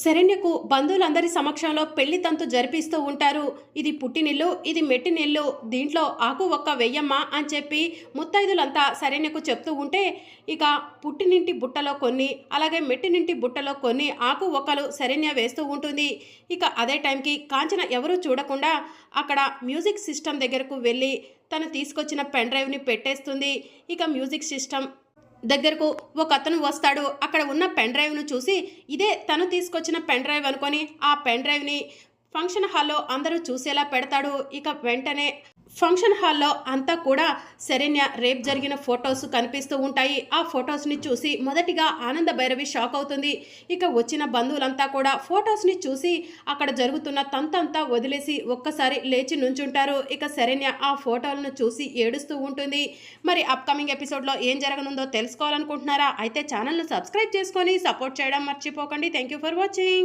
శరణ్యకు బంధువులందరి సమక్షంలో పెళ్ళి తంతు జరిపిస్తూ ఉంటారు. ఇది పుట్టినిల్లు ఇది మెట్టినిల్లు దీంట్లో ఆకు ఒక్క వెయ్యమ్మ అని చెప్పి ముత్తైదులంతా శరణ్యకు చెప్తూ ఉంటే ఇక పుట్టినింటి బుట్టలో కొన్ని అలాగే మెట్టినింటి బుట్టలో కొన్ని ఆకు ఒక్కలు శరణ్య వేస్తూ ఉంటుంది. ఇక అదే టైంకి కాంచన ఎవరూ చూడకుండా అక్కడ మ్యూజిక్ సిస్టమ్ దగ్గరకు వెళ్ళి తను తీసుకొచ్చిన పెన్ డ్రైవ్ని పెట్టేస్తుంది. ఇక మ్యూజిక్ సిస్టమ్ దగ్గరకు ఒక అతను వస్తాడు. అక్కడ ఉన్న పెన్ డ్రైవ్ను చూసి ఇదే తను తీసుకొచ్చిన పెన్ డ్రైవ్ అనుకొని ఆ పెన్ డ్రైవ్ని ఫంక్షన్ హాల్లో అందరూ చూసేలా పెడతాడు. ఇక వెంటనే ఫంక్షన్ హాల్లో అంతా కూడా శరణ్య రేప్ జరిగిన ఫొటోస్ కనిపిస్తూ ఉంటాయి. ఆ ఫొటోస్ని చూసి మొదటిగా ఆనంద భైరవి షాక్ అవుతుంది. ఇక వచ్చిన బంధువులంతా కూడా ఫొటోస్ని చూసి అక్కడ జరుగుతున్న తంతంతా వదిలేసి ఒక్కసారి లేచి నుంచుంటారు. ఇక శరణ్య ఆ ఫోటోలను చూసి ఏడుస్తూ ఉంటుంది. మరి అప్కమింగ్ ఎపిసోడ్లో ఏం జరగనుందో తెలుసుకోవాలనుకుంటున్నారా? అయితే ఛానల్ను సబ్స్క్రైబ్ చేసుకొని సపోర్ట్ చేయడం మర్చిపోకండి. Thank you for watching.